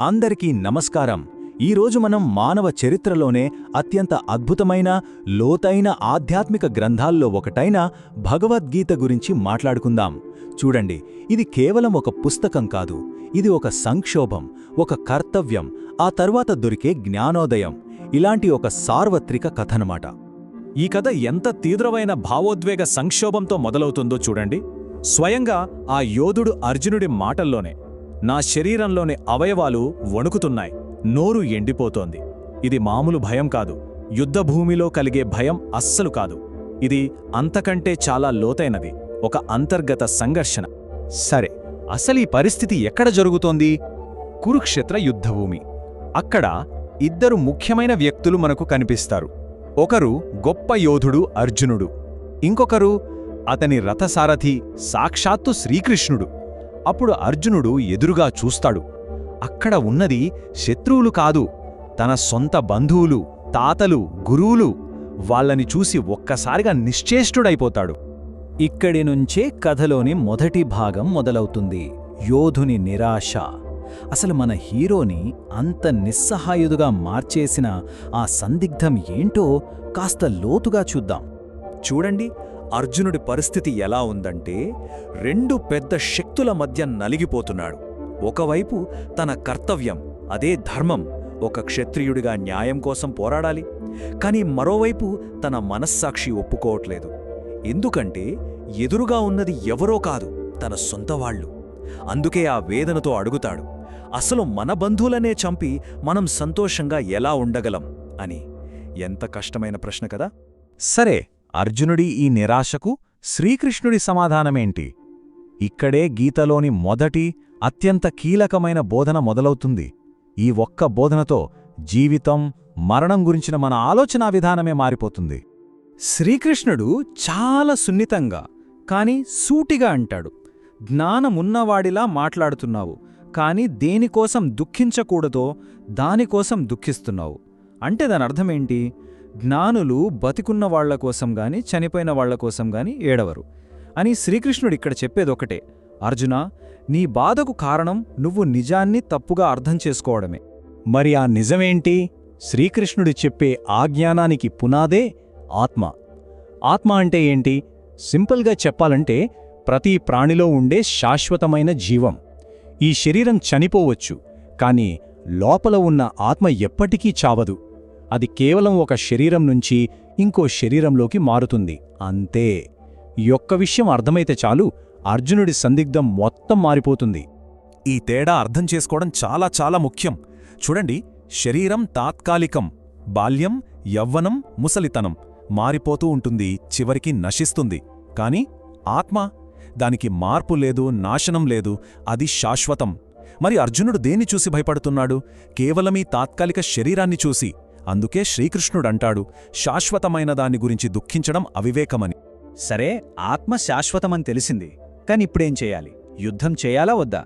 అందరికీ నమస్కారం. ఈరోజు మనం మానవ చరిత్రలోనే అత్యంత అద్భుతమైన లోతైన ఆధ్యాత్మిక గ్రంథాల్లో ఒకటైన భగవద్గీత గురించి మాట్లాడుకుందాం. చూడండి ఇది కేవలం ఒక పుస్తకం కాదు. ఇది ఒక సంక్షోభం ఒక కర్తవ్యం ఆ తర్వాత దొరికే జ్ఞానోదయం. ఇలాంటి ఒక సార్వత్రిక కథనమాట. ఈ కథ ఎంత తీవ్రమైన భావోద్వేగ సంక్షోభంతో మొదలవుతుందో చూడండి. స్వయంగా ఆ యోధుడు అర్జునుడి మాటల్లోనే నా శరీరంలోని అవయవాలు వణుకుతున్నాయి. నోరు ఎండిపోతోంది. ఇది మామూలు భయం కాదు. యుద్ధభూమిలో కలిగే భయం అస్సలు కాదు. ఇది అంతకంటే చాలా లోతైనది. ఒక అంతర్గత సంఘర్షణ. సరే అసలు ఈ పరిస్థితి ఎక్కడ జరుగుతోంది? కురుక్షేత్ర యుద్ధభూమి. అక్కడ ఇద్దరు ముఖ్యమైన వ్యక్తులు మనకు కనిపిస్తారు. ఒకరు గొప్ప యోధుడు అర్జునుడు. ఇంకొకరు అతని రథసారథి సాక్షాత్తు శ్రీకృష్ణుడు. అప్పుడు అర్జునుడు ఎదురుగా చూస్తాడు. అక్కడ ఉన్నది శత్రువులు కాదు తన సొంత బంధువులు తాతలు గురువులు వాళ్ళని చూసి ఒక్కసారిగా నిశ్చేష్టుడైపోతాడు. ఇక్కడి నుంచే కథలోని మొదటి భాగం మొదలవుతుంది యోధుని నిరాశ. అసలు మన హీరోని అంత నిస్సహాయుదుగా మార్చేసిన ఆ సందిగ్ధం ఏంటో కాస్త లోతుగా చూద్దాం. చూడండి అర్జునుడి పరిస్థితి ఎలా ఉందంటే రెండు పెద్ద శక్తుల మధ్య నలిగిపోతున్నాడు. ఒకవైపు తన కర్తవ్యం అదే ధర్మం ఒక క్షత్రియుడిగా న్యాయం కోసం పోరాడాలి. కాని మరోవైపు తన మనస్సాక్షి ఒప్పుకోవట్లేదు. ఎందుకంటే ఎదురుగా ఉన్నది ఎవరో కాదు తన సొంతవాళ్ళు అందుకే ఆ వేదనతో అడుగుతాడు అసలు మన బంధువులనే చంపి మనం సంతోషంగా ఎలా ఉండగలం? అని. ఎంత కష్టమైన ప్రశ్న కదా. సరే అర్జునుడి ఈ నిరాశకు శ్రీకృష్ణుడి సమాధానమేంటి? ఇక్కడే గీతలోని మొదటి అత్యంత కీలకమైన బోధన మొదలవుతుంది. ఈ ఒక్క బోధనతో జీవితం మరణం గురించిన మన ఆలోచనా విధానమే మారిపోతుంది. శ్రీకృష్ణుడు చాలా సున్నితంగా కాని సూటిగా అంటాడు. జ్ఞానమున్నవాడిలా మాట్లాడుతున్నావు కాని దేనికోసం దుఃఖించకూడదో దానికోసం దుఃఖిస్తున్నావు. అంటే దాని అర్థమేంటి? జ్ఞానులు బతికున్న వాళ్ళ కోసం గాని చనిపోయిన వాళ్ళ కోసం గాని ఏడవరు. అని శ్రీకృష్ణుడు ఇక్కడ చెప్పేదొకటే అర్జునా నీ బాధకు కారణం నువ్వు నిజాన్ని తప్పుగా అర్థం చేసుకోవడమే. మరి ఆ నిజమేంటి? శ్రీకృష్ణుడు చెప్పే ఆ జ్ఞానానికి పునాదే ఆత్మ. ఆత్మ అంటే ఏంటి? సింపుల్గా చెప్పాలంటే ప్రతి ప్రాణిలో ఉండే శాశ్వతమైన జీవం. ఈ శరీరం చనిపోవచ్చు కాని లోపల ఉన్న ఆత్మ ఎప్పటికీ చావదు. అది కేవలం ఒక శరీరం నుంచి ఇంకో శరీరంలోకి మారుతుంది. అంతే. యొక్క విషయం అర్థమైతే చాలు అర్జునుడి సందిగ్ధం మొత్తం మారిపోతుంది. ఈ తేడా అర్థం చేసుకోవడం చాలా చాలా ముఖ్యం. చూడండి శరీరం తాత్కాలికం బాల్యం యవ్వనం ముసలితనం మారిపోతూ ఉంటుంది చివరికి నశిస్తుంది. కాని ఆత్మ దానికి మార్పు లేదు నాశనం లేదు అది శాశ్వతం. మరి అర్జునుడు దేన్ని చూసి భయపడుతున్నాడు? కేవలం ఈ తాత్కాలిక శరీరాన్ని చూసి. అందుకే శ్రీకృష్ణుడంటాడు శాశ్వతమైన దాని గురించి దుఃఖించడం అవివేకమని. సరే ఆత్మ శాశ్వతమని తెలిసింది కాని ఇప్పుడేం చేయాలి? యుద్ధం చేయాలా వద్దా?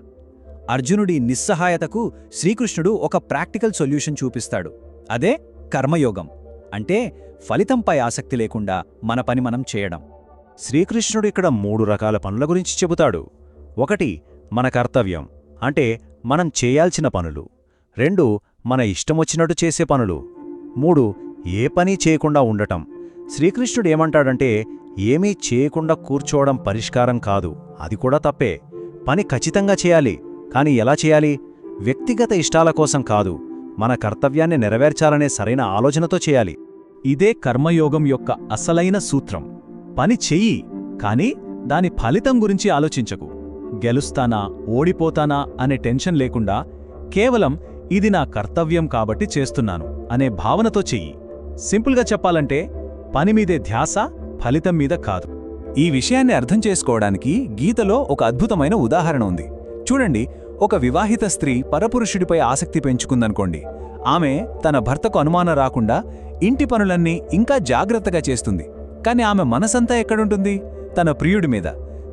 అర్జునుడి నిస్సహాయతకు శ్రీకృష్ణుడు ఒక ప్రాక్టికల్ సొల్యూషన్ చూపిస్తాడు. అదే కర్మయోగం అంటే ఫలితంపై ఆసక్తి లేకుండా మన పని మనం చేయడం. శ్రీకృష్ణుడు ఇక్కడ మూడు రకాల పనుల గురించి చెబుతాడు. ఒకటి మన కర్తవ్యం అంటే మనం చేయాల్సిన పనులు. రెండు మన ఇష్టమొచ్చినట్టు చేసే పనులు. మూడు ఏ పని చేయకుండా ఉండటం. శ్రీకృష్ణుడు ఏమంటాడంటే ఏమీ చేయకుండా కూర్చోవడం పరిష్కారం కాదు. అది కూడా తప్పే. పని ఖచ్చితంగా చేయాలి. కాని ఎలా చేయాలి? వ్యక్తిగత ఇష్టాల కోసం కాదు. మన కర్తవ్యాన్ని నెరవేర్చాలనే సరైన ఆలోచనతో చేయాలి. ఇదే కర్మయోగం యొక్క అసలైన సూత్రం. పని చెయ్యి కాని దాని ఫలితం గురించి ఆలోచించకు. గెలుస్తానా ఓడిపోతానా అనే టెన్షన్ లేకుండా కేవలం ఇది నా కర్తవ్యం కాబట్టి చేస్తున్నాను. అనే భావనతో చెయ్యి. సింపుల్గా చెప్పాలంటే పనిమీదే ధ్యాస ఫలితం మీద కాదు. ఈ విషయాన్ని అర్థం చేసుకోవడానికి గీతలో ఒక అద్భుతమైన ఉదాహరణ ఉంది. చూడండి ఒక వివాహిత స్త్రీ పరపురుషుడిపై ఆసక్తి పెంచుకుందనుకోండి. ఆమె తన భర్తకు అనుమానం రాకుండా ఇంటి పనులన్నీ ఇంకా జాగ్రత్తగా చేస్తుంది. కాని ఆమె మనసంతా ఎక్కడుంటుంది? తన ప్రియుడి మీద.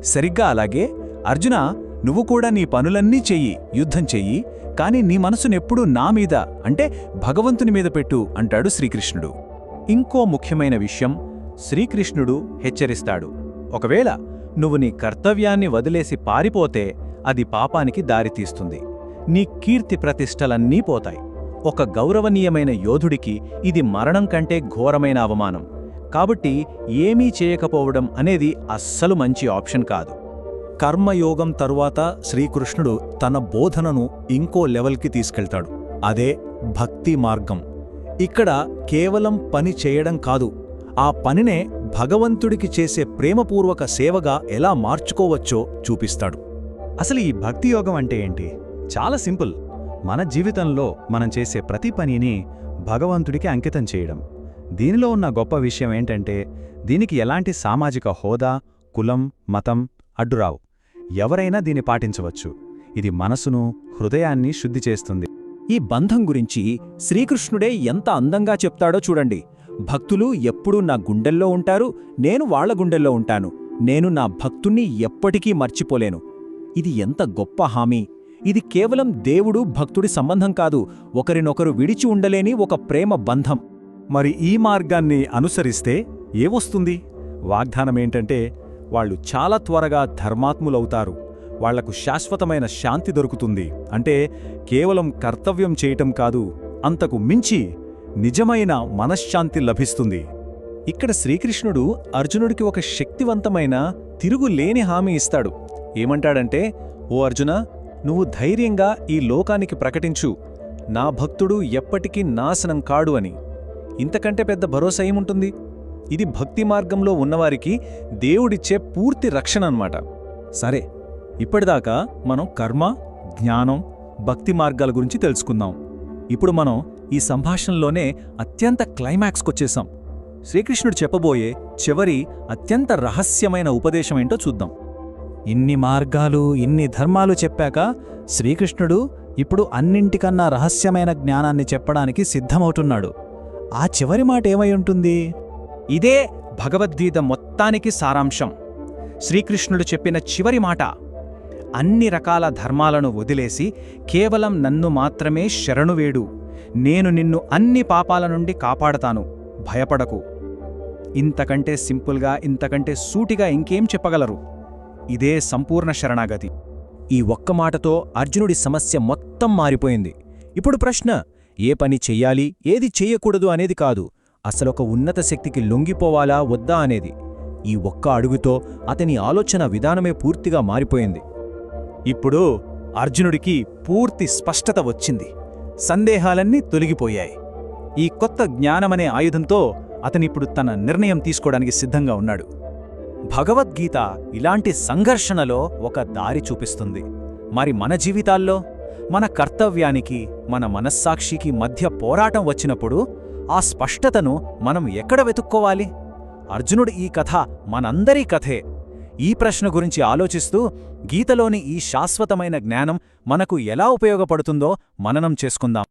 సరిగ్గా అలాగే అర్జున నువ్వు కూడా నీ పనులన్నీ చెయ్యి యుద్ధం చెయ్యి కాని నీ మనసునెప్పుడూ నా మీద అంటే భగవంతుని మీద పెట్టు అంటాడు శ్రీకృష్ణుడు. ఇంకో ముఖ్యమైన విషయం శ్రీకృష్ణుడు హెచ్చరిస్తాడు. ఒకవేళ నువ్వు నీ కర్తవ్యాన్ని వదిలేసి పారిపోతే అది పాపానికి దారితీస్తుంది నీ కీర్తి ప్రతిష్టలన్నీ పోతాయి. ఒక గౌరవనీయమైన యోధుడికి ఇది మరణం కంటే ఘోరమైన అవమానం. కాబట్టి ఏమీ చేయకపోవడం అనేది అస్సలు మంచి ఆప్షన్ కాదు. కర్మయోగం తరువాత శ్రీకృష్ణుడు తన బోధనను ఇంకో లెవెల్కి తీసుకెళ్తాడు. అదే భక్తి మార్గం. ఇక్కడ కేవలం పని చేయడం కాదు ఆ పనినే భగవంతుడికి చేసే ప్రేమపూర్వక సేవగా ఎలా మార్చుకోవచ్చో చూపిస్తాడు. అసలు ఈ భక్తి యోగం అంటే ఏంటి? చాలా సింపుల్. మన జీవితంలో మనం చేసే ప్రతి పనిని భగవంతుడికి అంకితం చేయడం. దీనిలో ఉన్న గొప్ప విషయం ఏంటంటే దీనికి ఎలాంటి సామాజిక హోదా కులం మతం అడ్డురావు. ఎవరైనా దీన్ని పాటించవచ్చు. ఇది మనసును హృదయాన్ని శుద్ధి చేస్తుంది. ఈ బంధం గురించి శ్రీకృష్ణుడే ఎంత అందంగా చెప్తాడో చూడండి. భక్తులు ఎప్పుడూ నా గుండెల్లో ఉంటారు నేను వాళ్ళ గుండెల్లో ఉంటాను. నేను నా భక్తుణ్ణి ఎప్పటికీ మర్చిపోలేను. ఇది ఎంత గొప్ప హామీ. ఇది కేవలం దేవుడు భక్తుడి సంబంధం కాదు ఒకరినొకరు విడిచి ఉండలేని ఒక ప్రేమ బంధం. మరి ఈ మార్గాన్ని అనుసరిస్తే ఏమొస్తుంది? వాగ్దానమేంటంటే వాళ్ళు చాలా త్వరగా ధర్మాత్ములవుతారు. వాళ్ళకు శాశ్వతమైన శాంతి దొరుకుతుంది. అంటే కేవలం కర్తవ్యం చేయటం కాదు అంతకు మించి నిజమైన మనశ్శాంతి లభిస్తుంది. ఇక్కడ శ్రీకృష్ణుడు అర్జునుడికి ఒక శక్తివంతమైన తిరుగులేని హామీ ఇస్తాడు. ఏమంటాడంటే ఓ అర్జున నువ్వు ధైర్యంగా ఈ లోకానికి ప్రకటించు. నా భక్తుడు ఎప్పటికీ నాశనం కాడు అని. ఇంతకంటే పెద్ద భరోసా ఏముంటుంది? ఇది భక్తి మార్గంలో ఉన్నవారికి దేవుడిచ్చే పూర్తి రక్షణ అన్నమాట. సరే ఇప్పటిదాకా మనం కర్మ జ్ఞానం భక్తి మార్గాల గురించి తెలుసుకుందాం. ఇప్పుడు మనం ఈ సంభాషణలోనే అత్యంత క్లైమాక్స్కొచ్చేసాం. శ్రీకృష్ణుడు చెప్పబోయే చివరి అత్యంత రహస్యమైన ఉపదేశం ఏంటో చూద్దాం. ఇన్ని మార్గాలు ఇన్ని ధర్మాలు చెప్పాక శ్రీకృష్ణుడు ఇప్పుడు అన్నింటికన్నా రహస్యమైన జ్ఞానాన్ని చెప్పడానికి సిద్ధమవుతున్నాడు. ఆ చివరి మాట ఏమై ఉంటుంది? ఇదే భగవద్గీత మొత్తానికి సారాంశం. శ్రీకృష్ణుడు చెప్పిన చివరి మాట అన్ని రకాల ధర్మాలను వదిలేసి కేవలం నన్ను మాత్రమే శరణువేడు నేను నిన్ను అన్ని పాపాల నుండి కాపాడతాను. భయపడకు. ఇంతకంటే సింపుల్గా ఇంతకంటే సూటిగా ఇంకేం చెప్పగలరు? ఇదే సంపూర్ణ శరణాగతి. ఈ ఒక్క మాటతో అర్జునుడి సమస్య మొత్తం మారిపోయింది. ఇప్పుడు ప్రశ్న ఏ పని చెయ్యాలి ఏది చెయ్యకూడదు అనేది కాదు. అసలొక ఉన్నత శక్తికి లొంగిపోవాలా వద్దా అనేది. ఈ ఒక్క అడుగుతో అతని ఆలోచన విధానమే పూర్తిగా మారిపోయింది. ఇప్పుడు అర్జునుడికి పూర్తి స్పష్టత వచ్చింది. సందేహాలన్నీ తొలగిపోయాయి. ఈ కొత్త జ్ఞానమనే ఆయుధంతో అతనిప్పుడు తన నిర్ణయం తీసుకోవడానికి సిద్ధంగా ఉన్నాడు. భగవద్గీత ఇలాంటి సంఘర్షణలో ఒక దారి చూపిస్తుంది. మరి మన జీవితాల్లో మన కర్తవ్యానికి మన మనస్సాక్షికి మధ్య పోరాటం వచ్చినప్పుడు ఆ స్పష్టతను మనం ఎక్కడ వెతుక్కోవాలి? అర్జునుడి ఈ కథ మనందరి కథే. ఈ ప్రశ్న గురించి ఆలోచిస్తూ గీతలోని ఈ శాశ్వతమైన జ్ఞానం మనకు ఎలా ఉపయోగపడుతుందో మననం చేసుకుందాం.